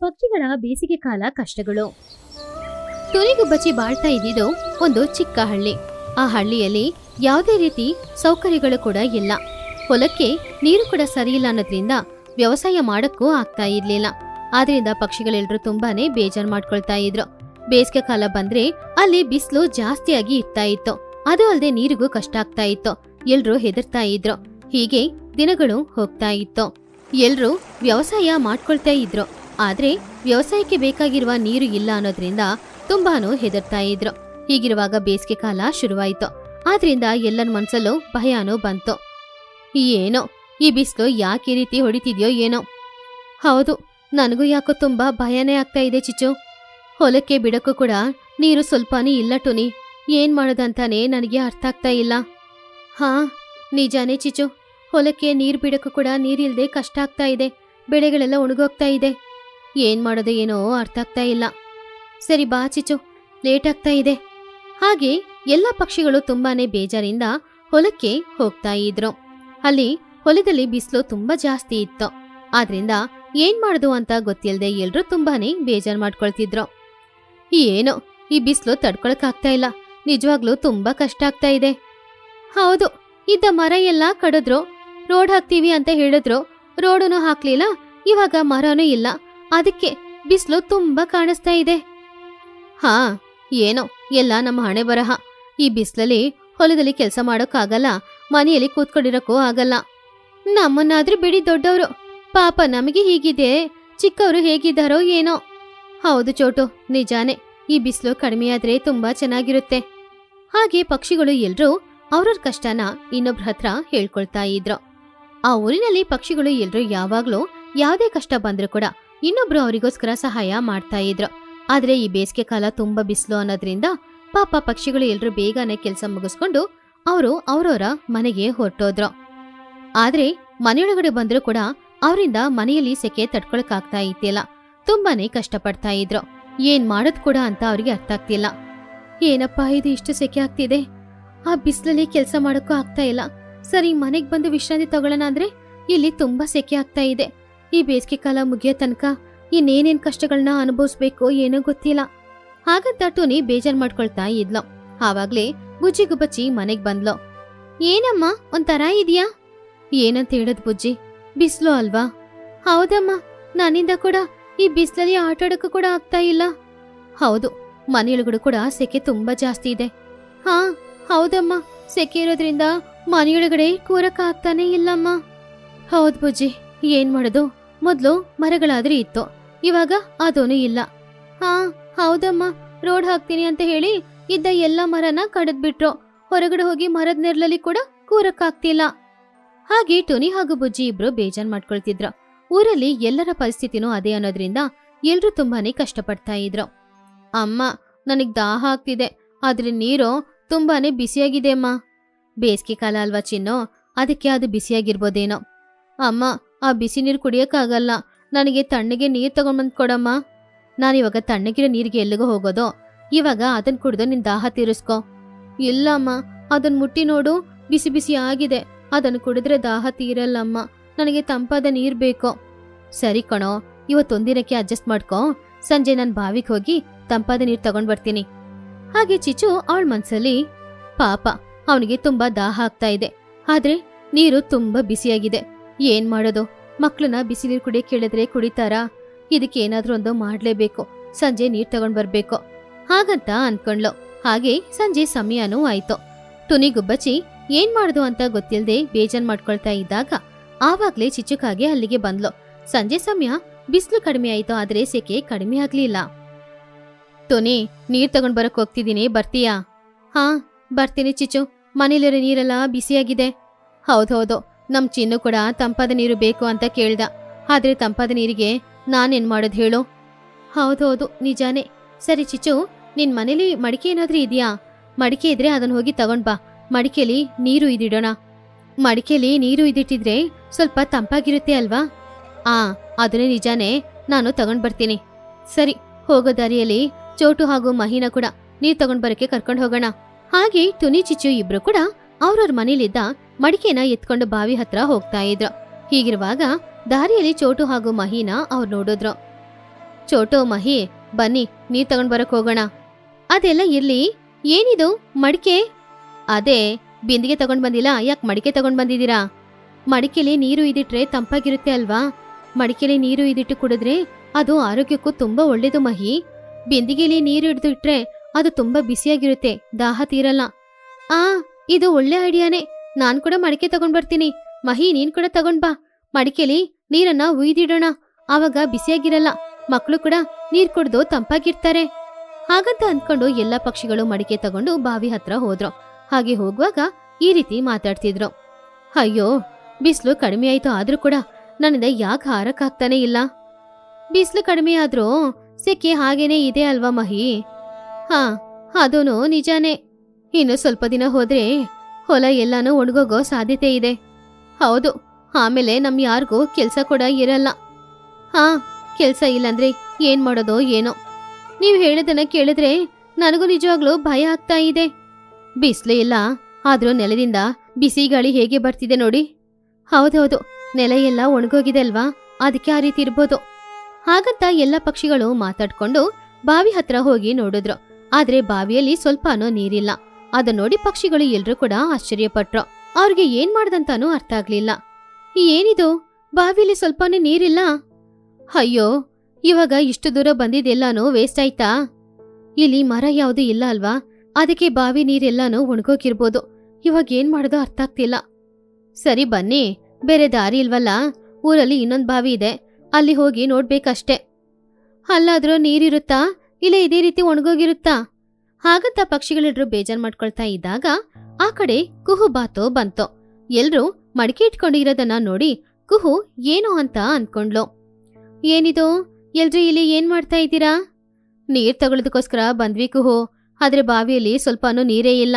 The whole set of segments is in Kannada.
ಪಕ್ಷಿಗಳ ಬೇಸಿಗೆ ಕಾಲ ಕಷ್ಟಗಳು. ತುನಿಗುಬ್ಬಚ್ಚಿ ಬಾಳ್ತಾ ಇದ್ದಿದ್ದು ಒಂದು ಚಿಕ್ಕ ಹಳ್ಳಿ. ಆ ಹಳ್ಳಿಯಲ್ಲಿ ಯಾವುದೇ ರೀತಿ ಸೌಕರ್ಯಗಳು ಕೂಡ ಇಲ್ಲ. ಹೊಲಕ್ಕೆ ನೀರು ಕೂಡ ಸರಿಯಿಲ್ಲ ಅನ್ನೋದ್ರಿಂದ ವ್ಯವಸಾಯ ಮಾಡಕ್ಕೂ ಆಗ್ತಾ ಇರ್ಲಿಲ್ಲ. ಆದ್ರಿಂದ ಪಕ್ಷಿಗಳೆಲ್ಲರೂ ತುಂಬಾನೇ ಬೇಜಾರ್ ಮಾಡ್ಕೊಳ್ತಾ ಇದ್ರು. ಬೇಸಿಗೆ ಕಾಲ ಬಂದ್ರೆ ಅಲ್ಲಿ ಬಿಸಿಲು ಜಾಸ್ತಿಯಾಗಿ ಇರ್ತಾ ಇತ್ತು. ಅದು ಅಲ್ಲದೆ ನೀರಿಗೂ ಕಷ್ಟ ಆಗ್ತಾ ಇತ್ತು. ಎಲ್ರೂ ಹೆದರ್ತಾ ಇದ್ರು. ಹೀಗೆ ದಿನಗಳು ಹೋಗ್ತಾ ಇತ್ತು. ಎಲ್ರೂ ವ್ಯವಸಾಯ ಮಾಡ್ಕೊಳ್ತಾ ಇದ್ರು. ಆದ್ರೆ ವ್ಯವಸಾಯಕ್ಕೆ ಬೇಕಾಗಿರುವ ನೀರು ಇಲ್ಲ ಅನ್ನೋದ್ರಿಂದ ತುಂಬಾನು ಹೆದರ್ತಾ ಇದ್ರು. ಹೀಗಿರುವಾಗ ಬೇಸಿಗೆ ಕಾಲ ಶುರುವಾಯಿತು. ಆದ್ರಿಂದ ಎಲ್ಲರ ಮನ್ಸಲ್ಲೂ ಭಯಾನೂ ಬಂತು. ಏನೋ, ಈ ಬಿಸಿಲು ಯಾಕೆ ರೀತಿ ಹೊಡಿತಿದ್ಯೋ ಏನೋ. ಹೌದು, ನನಗೂ ಯಾಕೋ ತುಂಬಾ ಭಯನೇ ಆಗ್ತಾ ಇದೆ ಚಿಚು ಹೊಲಕ್ಕೆ ಬಿಡಕ್ಕೂ ಕೂಡ ನೀರು ಸ್ವಲ್ಪನೇ ಇಲ್ಲ ಟುನಿ. ಏನ್ ಮಾಡೋದಂತಾನೆ ನನಗೆ ಅರ್ಥ ಆಗ್ತಾ ಇಲ್ಲ. ಹಾ, ನಿಜಾನೇ ಚಿಚ್ಚು. ಹೊಲಕ್ಕೆ ನೀರು ಬಿಡಕ್ಕೂ ಕೂಡ ನೀರಿಲ್ದೆ ಕಷ್ಟ ಆಗ್ತಾ ಇದೆ. ಬೆಳೆಗಳೆಲ್ಲ ಒಣಗೋಗ್ತಾ ಇದೆ. ಏನ್ ಮಾಡೋದು ಏನೋ ಅರ್ಥ ಆಗ್ತಾ ಇಲ್ಲ. ಸರಿ ಬಾ ಚಿಚು ಲೇಟ್ ಆಗ್ತಾ ಇದೆ. ಹಾಗೆ ಎಲ್ಲ ಪಕ್ಷಿಗಳು ತುಂಬಾನೇ ಬೇಜಾರಿಂದ ಹೊಲಕ್ಕೆ ಹೋಗ್ತಾ ಇದ್ರು. ಅಲ್ಲಿ ಹೊಲದಲ್ಲಿ ಬಿಸಿಲು ತುಂಬಾ ಜಾಸ್ತಿ ಇತ್ತು. ಆದ್ರಿಂದ ಏನ್ ಮಾಡುದು ಅಂತ ಗೊತ್ತಿಲ್ಲದೆ ಎಲ್ರು ತುಂಬಾನೇ ಬೇಜಾರ್ ಮಾಡ್ಕೊಳ್ತಿದ್ರು. ಏನೋ, ಈ ಬಿಸಿಲು ತಡ್ಕೊಳಕ್ಕಾಗ್ತಾ ಇಲ್ಲ. ನಿಜವಾಗ್ಲೂ ತುಂಬಾ ಕಷ್ಟ ಆಗ್ತಾ ಇದೆ. ಹೌದು, ಇದ್ದ ಮರ ಎಲ್ಲ ಕಡಿದ್ರು. ರೋಡ್ ಹಾಕ್ತೀವಿ ಅಂತ ಹೇಳಿದ್ರು. ರೋಡನ್ನು ಹಾಕ್ಲಿಲ್ಲ, ಇವಾಗ ಮರನೂ ಇಲ್ಲ. ಅದಕ್ಕೆ ಬಿಸಿಲು ತುಂಬಾ ಕಾಣಿಸ್ತಾ ಇದೆ. ಹಾ, ಏನೋ, ಎಲ್ಲ ನಮ್ಮ ಹಣೆ ಬರಹ. ಈ ಬಿಸಿಲಲ್ಲಿ ಹೊಲದಲ್ಲಿ ಕೆಲಸ ಮಾಡೋಕ್ಕಾಗಲ್ಲ, ಮನೆಯಲ್ಲಿ ಕೂತ್ಕೊಂಡಿರಕ್ಕೂ ಆಗಲ್ಲ. ನಮ್ಮನ್ನಾದ್ರೂ ಬಿಡಿ ದೊಡ್ಡವರು. ಪಾಪ ನಮಗೆ ಹೀಗಿದೆ, ಚಿಕ್ಕವರು ಹೇಗಿದ್ದಾರೋ ಏನೋ. ಹೌದು ಚೋಟು, ನಿಜಾನೇ, ಈ ಬಿಸಿಲು ಕಡಿಮೆಯಾದ್ರೆ ತುಂಬಾ ಚೆನ್ನಾಗಿರುತ್ತೆ. ಹಾಗೆ ಪಕ್ಷಿಗಳು ಎಲ್ರೂ ಅವ್ರವ್ರ ಕಷ್ಟನ ಇನ್ನೊಬ್ರ ಹತ್ರ ಹೇಳ್ಕೊಳ್ತಾ ಇದ್ರು. ಆ ಊರಿನಲ್ಲಿ ಪಕ್ಷಿಗಳು ಎಲ್ರೂ ಯಾವಾಗ್ಲೂ ಯಾವ್ದೇ ಕಷ್ಟ ಬಂದ್ರೂ ಕೂಡ ಇನ್ನೊಬ್ರು ಅವರಿಗೋಸ್ಕರ ಸಹಾಯ ಮಾಡ್ತಾ ಇದ್ರು. ಆದ್ರೆ ಈ ಬೇಸಿಗೆ ಕಾಲ ತುಂಬಾ ಬಿಸಿಲು ಅನ್ನೋದ್ರಿಂದ ಪಾಪ ಪಕ್ಷಿಗಳು ಎಲ್ರೂ ಬೇಗನೆ ಕೆಲಸ ಮುಗಿಸ್ಕೊಂಡು ಅವರು ಅವರವರ ಮನೆಗೆ ಹೊರಟೋದ್ರು. ಆದ್ರೆ ಮನೆಯೊಳಗಡೆ ಬಂದ್ರೂ ಕೂಡ ಅವರಿಂದ ಮನೆಯಲ್ಲಿ ಸೆಕೆ ತಡ್ಕೊಳಕ್ಕಾಗ್ತಾ ಇತ್ತಿಲ್ಲ ತುಂಬಾನೇ ಕಷ್ಟಪಡ್ತಾ ಇದ್ರು. ಏನ್ ಮಾಡೋದ್ ಕೂಡ ಅಂತ ಅವ್ರಿಗೆ ಅರ್ಥ ಆಗ್ತಿಲ್ಲ. ಏನಪ್ಪಾ ಇದು ಇಷ್ಟು ಸೆಕೆ ಆಗ್ತಿದೆ? ಆ ಬಿಸಿಲಲ್ಲಿ ಕೆಲಸ ಮಾಡೋಕ್ಕೂ ಆಗ್ತಾ ಇಲ್ಲ. ಸರಿ, ಮನೆಗೆ ಬಂದು ವಿಶ್ರಾಂತಿ ತಗೊಳ್ಳೋಣ ಅಂದ್ರೆ ಇಲ್ಲಿ ತುಂಬಾ ಸೆಕೆ ಆಗ್ತಾ ಇದೆ. ಈ ಬೇಸಿಗೆ ಕಾಲ ಮುಗಿಯೋ ತನಕ ಇನ್ನೇನೇನ್ ಕಷ್ಟಗಳನ್ನ ಅನುಭವಿಸ್ಬೇಕೋ ಏನೋ ಗೊತ್ತಿಲ್ಲ. ಹಾಗಂತ ಟೋನಿ ಬೇಜಾರ್ ಮಾಡ್ಕೊಳ್ತಾ ಇದ್ಲು. ಆವಾಗ್ಲೇ ಬುಜ್ಜಿ ಗುಬ್ಬಚ್ಚಿ ಮನೆಗ್ ಬಂದ್ಲು. ಏನಮ್ಮ, ಒಂಥರ ಇದೆಯಾ? ಏನಂತ ಹೇಳದ್ ಬುಜ್ಜಿ? ಬಿಸ್ಲು ಅಲ್ವಾ? ಹೌದಮ್ಮ, ನನ್ನಿಂದ ಕೂಡ ಈ ಬಿಸ್ಲಲ್ಲಿ ಆಡೋಕ್ಕೂ ಕೂಡ ಆಗ್ತಾ ಇಲ್ಲ. ಹೌದು ಮನೆಯೊಳಗಡೆ ಕೂಡ ಸೆಕೆ ತುಂಬಾ ಜಾಸ್ತಿ ಇದೆ. ಹಾ, ಹೌದಮ್ಮ, ಸೆಕೆ ಇರೋದ್ರಿಂದ ಮನೆಯೊಳಗಡೆ ಕೂರಕ್ಕ ಆಗ್ತಾನೆ ಇಲ್ಲಮ್ಮ. ಹೌದ್ ಬುಜ್ಜಿ ಏನ್ ಮಾಡೋದು? ಮೊದ್ಲು ಮರಗಳಾದ್ರೆ ಇತ್ತು. ಇವಾಗ ಅದೂನು ಇಲ್ಲ. ಹಾ, ಹೌದಮ್ಮ. ರೋಡ್ ಹಾಕ್ತೀನಿ ಅಂತ ಹೇಳಿ ಇದ್ದ ಎಲ್ಲ ಮರನ ಕಡದ್ಬಿಟ್ರು. ಹೊರಗಡೆ ಹೋಗಿ ಮರದ ನೆರಳಲ್ಲಿ ಕೂಡ ಕೂರಕ್ಕಾಗ್ತಿಲ್ಲ. ಹಾಗೆ ಟೊನಿ ಹಾಗೂ ಬುಜ್ಜಿ ಇಬ್ರು ಬೇಜಾನ್ ಮಾಡ್ಕೊಳ್ತಿದ್ರು. ಊರಲ್ಲಿ ಎಲ್ಲರ ಪರಿಸ್ಥಿತಿನೂ ಅದೇ ಅನ್ನೋದ್ರಿಂದ ಎಲ್ರೂ ತುಂಬಾನೇ ಕಷ್ಟಪಡ್ತಾ ಇದ್ರು. ಅಮ್ಮ, ನನಗ್ ದಾಹ ಆಗ್ತಿದೆ. ಆದ್ರೆ ನೀರು ತುಂಬಾನೇ ಬಿಸಿಯಾಗಿದೆ ಅಮ್ಮ. ಬೇಸಿಗೆ ಕಾಲ ಅಲ್ವಾ ಚಿನ್ನೋ? ಅದಕ್ಕೆ ಅದು ಬಿಸಿಯಾಗಿರ್ಬೋದೇನೋ. ಅಮ್ಮ, ಆ ಬಿಸಿ ನೀರು ಕುಡಿಯೋಕ್ಕಾಗಲ್ಲ. ನನಗೆ ತಣ್ಣಗೆ ನೀರು ತಗೊಂಡ್ಬಂದು ಕೊಡಮ್ಮ. ನಾನಿವಾಗ ತಣ್ಣಗಿರೋ ನೀರಿಗೆ ಎಲ್ಲಿಗೋ ಹೋಗೋದು. ಇವಾಗ ಅದನ್ನು ಕುಡಿದು ನಿನ್ನ ದಾಹ ತೀರಿಸ್ಕೊ. ಇಲ್ಲಮ್ಮ ಅದನ್ನು ಮುಟ್ಟಿ ನೋಡು. ಬಿಸಿ ಬಿಸಿ ಆಗಿದೆ. ಅದನ್ನು ಕುಡಿದ್ರೆ ದಾಹ ತೀರಲ್ಲಮ್ಮ. ನನಗೆ ತಂಪಾದ ನೀರು ಬೇಕು. ಸರಿ ಕಣೋ ಇವತ್ತೊಂದಿನಕ್ಕೆ ಅಡ್ಜಸ್ಟ್ ಮಾಡ್ಕೊ. ಸಂಜೆ ನಾನು ಬಾವಿಗೆ ಹೋಗಿ ತಂಪಾದ ನೀರು ತಗೊಂಡ್ಬರ್ತೀನಿ ಹಾಗೆ ಚಿಚು ಅವಳ ಮನಸ್ಸಲ್ಲಿ ಪಾಪ ಅವನಿಗೆ ತುಂಬಾ ದಾಹ ಆಗ್ತಾ ಇದೆ. ಆದ್ರೆ ನೀರು ತುಂಬಾ ಬಿಸಿಯಾಗಿದೆ. ಏನ್ ಮಾಡೋದು? ಮಕ್ಕಳನ್ನ ಬಿಸಿ ನೀರು ಕುಡಿ ಕೇಳಿದ್ರೆ ಕುಡಿತಾರಾ? ಇದಕ್ಕೆ ಏನಾದ್ರೂ ಒಂದು ಮಾಡ್ಲೇಬೇಕು. ಸಂಜೆ ನೀರ್ ತಗೊಂಡ್ ಬರ್ಬೇಕು. ಹಾಗಂತ ಅನ್ಕೊಂಡ್ಲು. ಹಾಗೆ ಸಂಜೆ ಸಮಯನೂ ಆಯ್ತು. ಟುನಿ ಗುಬ್ಬಚ್ಚಿ ಏನ್ ಮಾಡುದು ಅಂತ ಗೊತ್ತಿಲ್ಲದೆ ಬೇಜಾರ್ ಮಾಡ್ಕೊಳ್ತಾ ಇದ್ದಾಗ ಆವಾಗ್ಲೇ ಚಿಚುಕಾಗೆ ಅಲ್ಲಿಗೆ ಬಂದ್ಲು. ಸಂಜೆ ಸಮಯ ಬಿಸಿಲು ಕಡಿಮೆ ಆಯ್ತು ಆದ್ರೆ ಸೆಕೆ ಕಡಿಮೆ ಆಗ್ಲಿಲ್ಲ. ಟೊನಿ ನೀರ್ ತಗೊಂಡ್ ಬರಕ್ ಹೋಗ್ತಿದೀನಿ, ಬರ್ತೀಯಾ? ಹಾ ಬರ್ತೀನಿ ಚಿಚು ಮನೇಲಿರೋ ನೀರೆಲ್ಲ ಬಿಸಿಯಾಗಿದೆ. ಹೌದೌದು ನಮ್ಮ ಚಿನ್ನು ಕೂಡ ತಂಪಾದ ನೀರು ಬೇಕು ಅಂತ ಕೇಳ್ದ. ಆದ್ರೆ ತಂಪಾದ ನೀರಿಗೆ ನಾನೇನ್ ಮಾಡೋದು ಹೇಳು? ಹೌದೌದು ನಿಜಾನೇ. ಸರಿ ಚಿಚು ನಿನ್ ಮನೇಲಿ ಮಡಿಕೆ ಏನಾದ್ರೂ ಇದೆಯಾ? ಮಡಿಕೆ ಇದ್ರೆ ಅದನ್ನ ಹೋಗಿ ತಗೊಂಡ್ ಬಾ. ಮಡಿಕೆಲಿ ನೀರು ಇದಿಡೋಣ. ಮಡಿಕೆಲಿ ನೀರು ಇದಿಟ್ಟಿದ್ರೆ ಸ್ವಲ್ಪ ತಂಪಾಗಿರುತ್ತೆ ಅಲ್ವಾ? ಆ, ಅದನ್ನೇ ನಿಜಾನೇ ನಾನು ತಗೊಂಡ್ ಬರ್ತೀನಿ. ಸರಿ, ಹೋಗೋ ದಾರಿಯಲ್ಲಿ ಚೋಟು ಹಾಗೂ ಮಹಿನ ಕೂಡ ನೀರು ತಗೊಂಡ್ ಬರಕ್ಕೆ ಕರ್ಕೊಂಡು ಹೋಗೋಣ. ಹಾಗೆ ಟುನಿ ಚಿಚ್ಚು ಇಬ್ರು ಕೂಡ ಅವ್ರವ್ರ ಮನೇಲಿದ್ದ ಮಡಿಕೆನ ಎತ್ಕೊಂಡು ಬಾವಿ ಹತ್ರ ಹೋಗ್ತಾ ಇದ್ರು. ಹೀಗಿರುವಾಗ ದಾರಿಯಲ್ಲಿ ಚೋಟು ಹಾಗೂ ಮಹಿನ ಅವ್ರು ನೋಡಿದ್ರು. ಚೋಟು, ಮಹಿ, ಬನ್ನಿ, ನೀರ್ ತಗೊಂಡ್ ಬರಕ್ ಹೋಗೋಣ. ಅದೆಲ್ಲ ಇರ್ಲಿ, ಏನಿದು ಮಡಿಕೆ? ಅದೇ, ಬಿಂದಿಗೆ ತಗೊಂಡ್ ಬಂದಿಲ್ಲ, ಯಾಕೆ ಮಡಿಕೆ ತಗೊಂಡ್ ಬಂದಿದ್ದೀರಾ? ಮಡಿಕೆಲಿ ನೀರು ಇದಿಟ್ರೆ ತಂಪಾಗಿರುತ್ತೆ ಅಲ್ವಾ? ಮಡಿಕೆಲಿ ನೀರು ಇದಿಟ್ಟು ಕುಡಿದ್ರೆ ಅದು ಆರೋಗ್ಯಕ್ಕೂ ತುಂಬಾ ಒಳ್ಳೇದು ಮಹಿ. ಬಿಂದಿಗೆಲಿ ನೀರು ಹಿಡಿದು ಇಟ್ರೆ ಅದು ತುಂಬಾ ಬಿಸಿಯಾಗಿರುತ್ತೆ, ದಾಹ ತೀರಲ್ಲ. ಆ, ಇದು ಒಳ್ಳೆ ಐಡಿಯಾನೇ. ನಾನ್ ಕೂಡ ಮಡಿಕೆ ತಗೊಂಡ್ ಬರ್ತೀನಿ. ಮಹಿ, ನೀನ್ ಕೂಡ ತಗೊಂಡ್ ಬಾ. ಮಡಿಕೆಲಿ ನೀರನ್ನ ಉಯ್ದಿಡೋಣ. ಆವಾಗ ಬಿಸಿಯಾಗಿರಲ್ಲ. ಮಕ್ಕಳು ಕೂಡ ನೀರ್ ಕುಡ್ದು ತಂಪಾಗಿರ್ತಾರೆ. ಹಾಗಂತ ಅಂದ್ಕೊಂಡು ಎಲ್ಲ ಪಕ್ಷಿಗಳು ಮಡಿಕೆ ತಗೊಂಡು ಬಾವಿ ಹತ್ರ ಹೋದ್ರು. ಹಾಗೆ ಹೋಗುವಾಗ ಈ ರೀತಿ ಮಾತಾಡ್ತಿದ್ರು. ಅಯ್ಯೋ, ಬಿಸಿಲು ಕಡಿಮೆ ಆಯ್ತು ಆದ್ರೂ ಕೂಡ ನನ್ನಿಂದ ಯಾಕೆ ಹಾರಕ್ಕಾಗ್ತಾನೆ ಇಲ್ಲ? ಬಿಸಿಲು ಕಡಿಮೆ ಆದ್ರೂ ಸೆಕೆ ಹಾಗೇನೆ ಇದೆ ಅಲ್ವಾ ಮಹಿ? ಹಾ, ಅದೂನು ನಿಜಾನೇ. ಇನ್ನು ಸ್ವಲ್ಪ ದಿನ ಹೋದ್ರೆ ಹೊಲ ಎಲ್ಲಾನು ಒಣಗೋಗೋ ಸಾಧ್ಯತೆ ಇದೆ. ಹೌದು, ಆಮೇಲೆ ನಮ್ ಯಾರಿಗೂ ಕೆಲ್ಸ ಕೂಡ ಇರಲ್ಲ. ಹಾ, ಕೆಲ್ಸ ಇಲ್ಲಂದ್ರೆ ಏನ್ ಮಾಡೋದೋ ಏನೋ. ನೀವು ಹೇಳೋದನ್ನ ಕೇಳಿದ್ರೆ ನನಗೂ ನಿಜವಾಗ್ಲೂ ಭಯ ಆಗ್ತಾ ಇದೆ. ಬಿಸಿಲು ಇಲ್ಲ ಆದ್ರೂ ನೆಲದಿಂದ ಬಿಸಿ ಗಾಳಿ ಹೇಗೆ ಬರ್ತಿದೆ ನೋಡಿ. ಹೌದೌದು, ನೆಲ ಎಲ್ಲ ಒಣಗೋಗಿದೆ ಅಲ್ವಾ? ಅದಕ್ಕೆ ಆ ರೀತಿ ಇರ್ಬೋದು. ಹಾಗಂತ ಎಲ್ಲ ಪಕ್ಷಿಗಳು ಮಾತಾಡ್ಕೊಂಡು ಬಾವಿ ಹತ್ರ ಹೋಗಿ ನೋಡಿದ್ರು. ಆದ್ರೆ ಬಾವಿಯಲ್ಲಿ ಸ್ವಲ್ಪನೂ ನೀರಿಲ್ಲ. ಅದನ್ನ ನೋಡಿ ಪಕ್ಷಿಗಳು ಎಲ್ರೂ ಕೂಡ ಆಶ್ಚರ್ಯಪಟ್ರು. ಅವ್ರಿಗೆ ಏನ್ ಮಾಡ್ದಂತಾನೂ ಅರ್ಥ ಆಗ್ಲಿಲ್ಲ. ಏನಿದು? ಬಾವಿಲಿ ಸ್ವಲ್ಪನೂ ನೀರಿಲ್ಲ? ಅಯ್ಯೋ, ಇವಾಗ ಇಷ್ಟು ದೂರ ಬಂದಿದ್ದೆಲ್ಲಾನು ವೇಸ್ಟ್ ಆಯ್ತಾ? ಇಲ್ಲಿ ಮರ ಯಾವ್ದು ಇಲ್ಲ ಅಲ್ವಾ? ಅದಕ್ಕೆ ಬಾವಿ ನೀರೆಲ್ಲಾನು ಒಣಗೋಗಿರ್ಬೋದು. ಇವಾಗ ಏನ್ ಮಾಡೋದು ಅರ್ಥ ಆಗ್ತಿಲ್ಲ. ಸರಿ ಬನ್ನಿ, ಬೇರೆ ದಾರಿ ಇಲ್ವಲ್ಲ? ಊರಲ್ಲಿ ಇನ್ನೊಂದ್ ಬಾವಿ ಇದೆ. ಅಲ್ಲಿ ಹೋಗಿ ನೋಡ್ಬೇಕಷ್ಟೆ. ಅಲ್ಲಾದ್ರೂ ನೀರಿರುತ್ತಾ? ಇಲ್ಲ ಇದೇ ರೀತಿ ಒಣಗೋಗಿರುತ್ತಾ? ಹಾಗಂತ ಪಕ್ಷಿಗಳೆಲ್ಲರೂ ಬೇಜಾರ್ ಮಾಡ್ಕೊಳ್ತಾ ಇದ್ದಾಗ ಆ ಕಡೆ ಕುಹು ಬಾತೋ ಬಂತೋ. ಎಲ್ರೂ ಮಡಿಕೆ ಇಟ್ಕೊಂಡಿರೋದನ್ನ ನೋಡಿ ಕುಹು ಏನು ಅಂತ ಅನ್ಕೊಂಡ್ಲು ಏನಿದು? ಎಲ್ರೂ ಇಲ್ಲಿ ಏನ್ ಮಾಡ್ತಾ ಇದ್ದೀರಾ? ನೀರ್ ತಗೊಳ್ಳೋದಕ್ಕೋಸ್ಕರ ಬಂದ್ವಿ ಕುಹು. ಆದ್ರೆ ಬಾವಿಯಲ್ಲಿ ಸ್ವಲ್ಪನೂ ನೀರೇ ಇಲ್ಲ.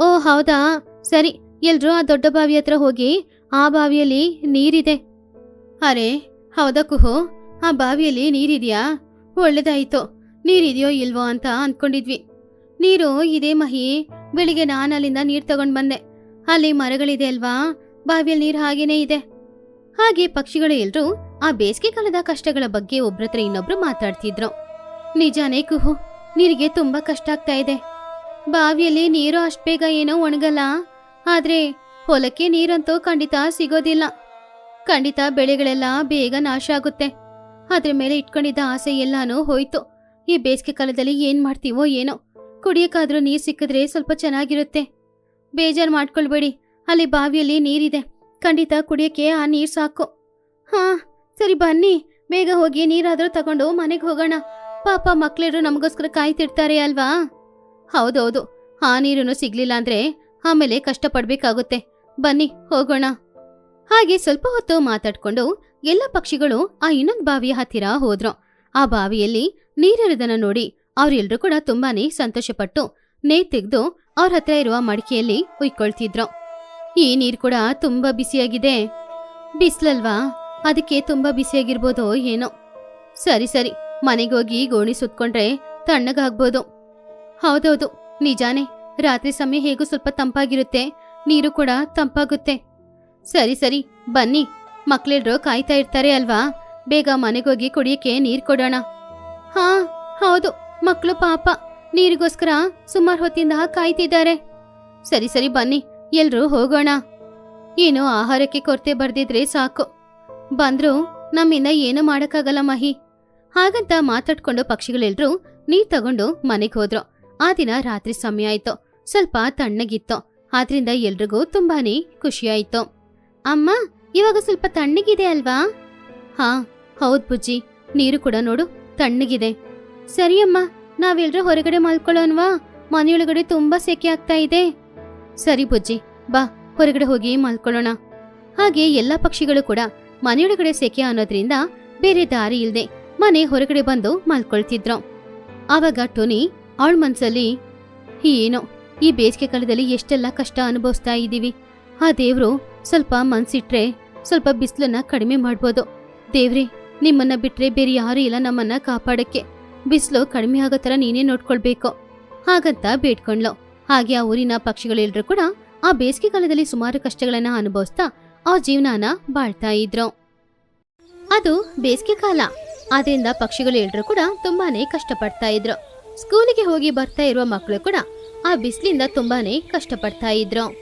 ಓ, ಹೌದಾ? ಸರಿ, ಎಲ್ರೂ ಆ ದೊಡ್ಡ ಬಾವಿ ಹತ್ರ ಹೋಗಿ ಆ ಬಾವಿಯಲ್ಲಿ ನೀರಿದೆ. ಅರೆ, ಹೌದಾ ಕುಹು? ಆ ಬಾವಿಯಲ್ಲಿ ನೀರಿದ್ಯಾ? ಒಳ್ಳೇದಾಯ್ತು. ನೀರಿದೆಯೋ ಇಲ್ವೋ ಅಂತ ಅಂದ್ಕೊಂಡಿದ್ವಿ. ನೀರು ಇದೆ ಮಹಿ, ಬೆಳಿಗ್ಗೆ ನಾನು ಅಲ್ಲಿಂದ ನೀರ್ ತಗೊಂಡ್ ಬಂದೆ. ಅಲ್ಲಿ ಮರಗಳಿದೆ ಅಲ್ವಾ ಬಾವಿಯಲ್ಲಿ ನೀರು ಹಾಗೇನೇ ಇದೆ. ಹಾಗೆ ಪಕ್ಷಿಗಳು ಎಲ್ರೂ ಆ ಬೇಸಿಗೆ ಕಾಲದ ಕಷ್ಟಗಳ ಬಗ್ಗೆ ಒಬ್ರತ್ರ ಇನ್ನೊಬ್ರು ಮಾತಾಡ್ತಿದ್ರು. ನಿಜಾನೇ ಕುಹು, ನೀರಿಗೆ ತುಂಬಾ ಕಷ್ಟ ಆಗ್ತಾ ಇದೆ. ಬಾವಿಯಲ್ಲಿ ನೀರು ಅಷ್ಟ್ ಬೇಗ ಏನೋ ಒಣಗಲ್ಲ, ಆದ್ರೆ ಹೊಲಕ್ಕೆ ನೀರಂತೂ ಖಂಡಿತ ಸಿಗೋದಿಲ್ಲ. ಖಂಡಿತ ಬೆಳೆಗಳೆಲ್ಲ ಬೇಗ ನಾಶ ಆಗುತ್ತೆ. ಅದ್ರ ಮೇಲೆ ಇಟ್ಕೊಂಡಿದ್ದ ಆಸೆ ಎಲ್ಲಾನು ಹೋಯ್ತು. ಈ ಬೇಸಿಗೆ ಕಾಲದಲ್ಲಿ ಏನ್ ಮಾಡ್ತೀವೋ ಏನೋ. ಕುಡಿಯಕ್ಕಾದ್ರೂ ನೀರ್ ಸಿಕ್ಕಿದ್ರೆ ಸ್ವಲ್ಪ ಚೆನ್ನಾಗಿರುತ್ತೆ. ಬೇಜಾರ್ ಮಾಡ್ಕೊಳ್ಬೇಡಿ. ಅಲ್ಲಿ ಬಾವಿಯಲ್ಲಿ ನೀರಿದೆ. ಖಂಡಿತ ಕುಡಿಯಕ್ಕೆ ಆ ನೀರ್ ಸಾಕು. ಹಾ, ಸರಿ ಬನ್ನಿ. ಬೇಗ ಹೋಗಿ ನೀರಾದ್ರೂ ತಗೊಂಡು ಮನೆಗೆ ಹೋಗೋಣ. ಪಾಪ ಮಕ್ಳೆರು ನಮಗೋಸ್ಕರ ಕಾಯ್ತಿರ್ತಾರೆ ಅಲ್ವಾ? ಹೌದೌದು. ಆ ನೀರನ್ನು ಸಿಗ್ಲಿಲ್ಲ ಅಂದ್ರೆ ಆಮೇಲೆ ಕಷ್ಟಪಡ್ಬೇಕಾಗುತ್ತೆ. ಬನ್ನಿ, ಹೋಗೋಣ. ಹಾಗೆ ಸ್ವಲ್ಪ ಹೊತ್ತು ಮಾತಾಡ್ಕೊಂಡು ಎಲ್ಲ ಪಕ್ಷಿಗಳು ಆ ಇನ್ನೊಂದು ಬಾವಿಯ ಹತ್ತಿರ ಹೋದ್ರು. ಆ ಬಾವಿಯಲ್ಲಿ ನೀರಿರೋದನ್ನ ನೋಡಿ ಅವ್ರೆಲ್ರೂ ಕೂಡ ತುಂಬಾನೇ ಸಂತೋಷಪಟ್ಟು ನೇ ತೆಗೆದು ಅವ್ರ ಹತ್ರ ಇರುವ ಮಡಿಕೆಯಲ್ಲಿ ಉಯ್ಕೊಳ್ತಿದ್ರು. ಈ ನೀರ್ ಕೂಡ ತುಂಬಾ ಬಿಸಿಯಾಗಿದೆ. ಬಿಸ್ಲಲ್ವಾ? ಅದಕ್ಕೆ ತುಂಬಾ ಬಿಸಿಯಾಗಿರ್ಬೋದೋ ಏನೋ. ಸರಿ ಸರಿ. ಮನೆಗೋಗಿ ಗೋಣಿ ಸುತ್ಕೊಂಡ್ರೆ ತಣ್ಣಗಾಗ್ಬೋದು. ಹೌದೌದು, ನಿಜಾನೇ. ರಾತ್ರಿ ಸಮಯ ಹೇಗೂ ಸ್ವಲ್ಪ ತಂಪಾಗಿರುತ್ತೆ. ನೀರು ಕೂಡ ತಂಪಾಗುತ್ತೆ. ಸರಿ ಸರಿ. ಬನ್ನಿ. ಮಕ್ಳೆಲ್ರು ಕಾಯ್ತಾ ಇರ್ತಾರೆ ಅಲ್ವಾ? ಬೇಗ ಮನೆಗೋಗಿ ಕುಡಿಯಕ್ಕೆ ನೀರು ಕೊಡೋಣ. ಹಾ, ಹೌದು. ಮಕ್ಕಳು ಪಾಪ. ನೀರಿಗೋಸ್ಕರ ಸುಮಾರು ಹೊತ್ತಿಂದ ಕಾಯ್ತಿದ್ದಾರೆ. ಸರಿ ಸರಿ, ಬನ್ನಿ. ಎಲ್ರೂ ಹೋಗೋಣ. ಏನು ಆಹಾರಕ್ಕೆ ಕೊರತೆ ಬರ್ದಿದ್ರೆ ಸಾಕು. ಬಂದ್ರು ನಮ್ಮಿಂದ ಏನು ಮಾಡಕ್ಕಾಗಲ್ಲ ಮಹಿ. ಹಾಗಂತ ಮಾತಾಡ್ಕೊಂಡು ಪಕ್ಷಿಗಳೆಲ್ರೂ ನೀರ್ ತಗೊಂಡು ಮನೆಗೆ ಹೋದ್ರು. ಆ ದಿನ ರಾತ್ರಿ ಸಮಯ ಆಯ್ತು. ಸ್ವಲ್ಪ ತಣ್ಣಗಿತ್ತು. ಆದ್ರಿಂದ ಎಲ್ರಿಗೂ ತುಂಬಾನೇ ಖುಷಿಯಾಯ್ತು. ಅಮ್ಮ, ಇವಾಗ ಸ್ವಲ್ಪ ತಣ್ಣಗಿದೆ ಅಲ್ವಾ ಹಾ, ಹೌದ್ ಬುಜ್ಜಿ ನೀರು ಕೂಡ ನೋಡು. ತಣ್ಣಗಿದೆ. ಸರಿಯಮ್ಮ, ನಾವೆಲ್ರೂ ಹೊರಗಡೆ ಮಲ್ಕೊಳ್ಳೋನ್ವಾ ಮನೆಯೊಳಗಡೆ ತುಂಬಾ ಸೆಕೆ ಆಗ್ತಾ ಇದೆ. ಸರಿ ಬುಜ್ಜಿ ಬಾ, ಹೊರಗಡೆ ಹೋಗಿ ಮಲ್ಕೊಳ್ಳೋಣ. ಹಾಗೆ ಎಲ್ಲ ಪಕ್ಷಿಗಳು ಕೂಡ ಮನೆಯೊಳಗಡೆ ಸೆಕೆ ಅನ್ನೋದ್ರಿಂದ ಬೇರೆ ದಾರಿ ಇಲ್ಲದೆ ಮನೆ ಹೊರಗಡೆ ಬಂದು ಮಲ್ಕೊಳ್ತಿದ್ರು. ಆವಾಗ ಟೋನಿ ಅವಳ ಮನ್ಸಲ್ಲಿ, ಏನೋ, ಈ ಬೇಸಿಗೆ ಕಾಲದಲ್ಲಿ ಎಷ್ಟೆಲ್ಲ ಕಷ್ಟ ಅನುಭವಿಸ್ತಾ ಇದ್ದೀವಿ. ಆ ದೇವ್ರು ಸ್ವಲ್ಪ ಮನ್ಸಿಟ್ರೆ ಸ್ವಲ್ಪ ಬಿಸಿಲನ್ನ ಕಡಿಮೆ ಮಾಡ್ಬೋದು. ದೇವ್ರೆ ನಿಮ್ಮನ್ನ ಬಿಟ್ರೆ ಬೇರೆ ಯಾರು ಇಲ್ಲ ನಮ್ಮನ್ನ ಕಾಪಾಡಕ್ಕೆ. ಬಿಸಿಲು ಕಡಿಮೆ ಆಗೋ ತರ ನೀನೇ ನೋಡ್ಕೊಳ್ಬೇಕು. ಹಾಗಂತ ಬೇಡ್ಕೊಂಡ್ಲು. ಹಾಗೆ ಆ ಊರಿನ ಪಕ್ಷಿಗಳೆಲ್ಲರೂ ಕೂಡ ಆ ಬೇಸಿಗೆ ಕಾಲದಲ್ಲಿ ಸುಮಾರು ಕಷ್ಟಗಳನ್ನ ಅನುಭವಿಸ್ತಾ ಆ ಜೀವನಾನ ಬಾಳ್ತಾ ಇದ್ರು. ಅದು ಬೇಸಿಗೆ ಕಾಲ. ಅದರಿಂದ ಪಕ್ಷಿಗಳು ಎಲ್ರು ಕೂಡ ತುಂಬಾನೇ ಕಷ್ಟಪಡ್ತಾ ಇದ್ರು. ಸ್ಕೂಲಿಗೆ ಹೋಗಿ ಬರ್ತಾ ಇರುವ ಮಕ್ಕಳು ಕೂಡ ಆ ಬಿಸಿಲಿಂದ ತುಂಬಾನೇ ಕಷ್ಟಪಡ್ತಾ ಇದ್ರು.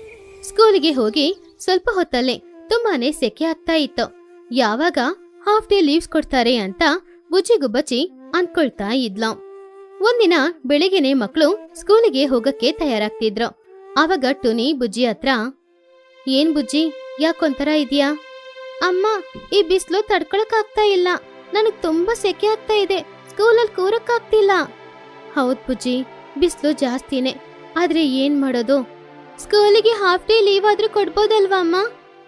ಸ್ಕೂಲಿಗೆ ಹೋಗಿ ಸ್ವಲ್ಪ ಹೊತ್ತಲ್ಲೇ ತುಂಬಾನೇ ಸೆಕೆ ಆಗ್ತಾ ಇತ್ತು. ಯಾವಾಗ ಹಾಫ್ ಡೇ ಲೀವ್ಸ್ ಕೊಡ್ತಾರೆ ಅಂತ ಬುಜ್ಜಿ ಗುಬ್ಬಚ್ಚಿ ಅನ್ಕೊಳ್ತಾ ಇದ್ಲ. ಒಂದಿನ ಬೆಳಿಗ್ಗೆನೆ ಮಕ್ಕಳು ಸ್ಕೂಲಿಗೆ ಹೋಗಕ್ಕೆ ತಯಾರಾಗ್ತಿದ್ರು. ಆವಾಗ ಟುನಿ ಬುಜ್ಜಿ ಹತ್ರ, ಏನ್ ಬುಜ್ಜಿ, ಯಾಕೊಂಥರ ಇದೆಯಾ? ಅಮ್ಮ, ಈ ಬಿಸಿಲು ತಡ್ಕೊಳಕ್ ಆಗ್ತಾ ಇಲ್ಲ. ನನಗ್ ತುಂಬಾ ಸೆಕೆ ಆಗ್ತಾ ಇದೆ. ಸ್ಕೂಲಲ್ಲಿ ಕೂರಕ್ ಆಗ್ತಿಲ್ಲ ಹೌದ್ ಬುಜ್ಜಿ, ಬಿಸಿಲು ಜಾಸ್ತಿನೇ. ಆದ್ರೆ ಏನ್ ಮಾಡೋದು? ಸ್ಕೂಲಿಗೆ ಹಾಫ್ ಡೇ ಲೀವ್ ಆದ್ರೂ ಕೊಡ್ಬೋದಲ್ವಾ ಅಮ್ಮ?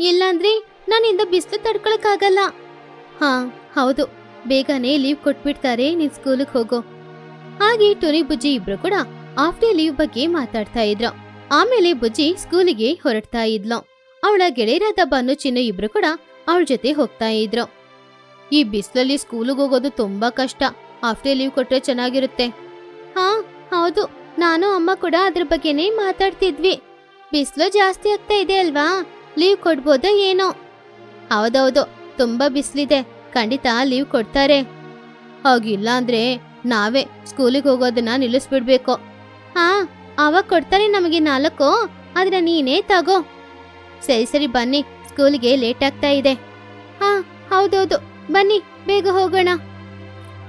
ಇಲ್ಲಾಂದ್ರೆ ನಾನಿಂದ ಬಿಸಿಲು ತಡ್ಕೊಳಕ್ ಆಗಲ್ಲ ಹಾ, ಹೌದು. ಬೇಗನೆ ಲೀವ್ ಕೊಟ್ಬಿಡ್ತಾರೆ ನೀನ್ ಸ್ಕೂಲಿಗೆ ಹೋಗೋ. ಹಾಗೆ ಟೊನಿ, ಬುಜ್ಜಿ ಇಬ್ರು ಕೂಡ ಆಫ್ಟರ್ ಲೀವ್ ಬಗ್ಗೆ ಮಾತಾಡ್ತಾ ಇದ್ರು. ಆಮೇಲೆ ಬುಜ್ಜಿ ಸ್ಕೂಲಿಗೆ ಹೊರಡ್ತಾ ಇದ್ಲು. ಅವಳ ಗೆಳೆಯರಾದ ಬನ್ನು, ಚಿನ್ನು ಇಬ್ರು ಕೂಡ ಅವಳ ಜೊತೆ ಹೋಗ್ತಾ ಇದ್ರು. ಈ ಬಿಸಿಲಲ್ಲಿ ಸ್ಕೂಲಿಗೆ ಹೋಗೋದು ತುಂಬಾ ಕಷ್ಟ. ಆಫ್ಟರ್ ಲೀವ್ ಕೊಟ್ರೆ ಚೆನ್ನಾಗಿರುತ್ತೆ. ಹಾ, ಹೌದು. ನಾನು, ಅಮ್ಮ ಕೂಡ ಅದ್ರ ಬಗ್ಗೆನೇ ಮಾತಾಡ್ತಿದ್ವಿ. ಬಿಸಿಲು ಜಾಸ್ತಿ ಆಗ್ತಾ ಇದೆ ಅಲ್ವಾ? ಲೀವ್ ಕೊಡ್ಬೋದಾ ಏನೋ? ಹೌದೌದು. ತುಂಬಾ ಬಿಸಿಲಿದೆ. ಖಂಡಿತ ಲೀವ್ ಕೊಡ್ತಾರೆ. ಹಾಗಿಲ್ಲ ಅಂದ್ರೆ ನಾವೇ ಸ್ಕೂಲಿಗೆ ಹೋಗೋದನ್ನ ನಿಲ್ಲಿಸ್ಬಿಡ್ಬೇಕು. ಹಾ ಅವಾಗ ಕೊಡ್ತಾರೆ ನಮಗೆ ನಾಲ್ಕು, ಆದ್ರೆ ನೀನೇ ತಗೋ. ಸರಿ ಸರಿ, ಬನ್ನಿ. ಸ್ಕೂಲಿಗೆ ಲೇಟ್ ಆಗ್ತಾ ಇದೆ. ಹಾ ಹೌದೌದು. ಬನ್ನಿ, ಬೇಗ ಹೋಗೋಣ.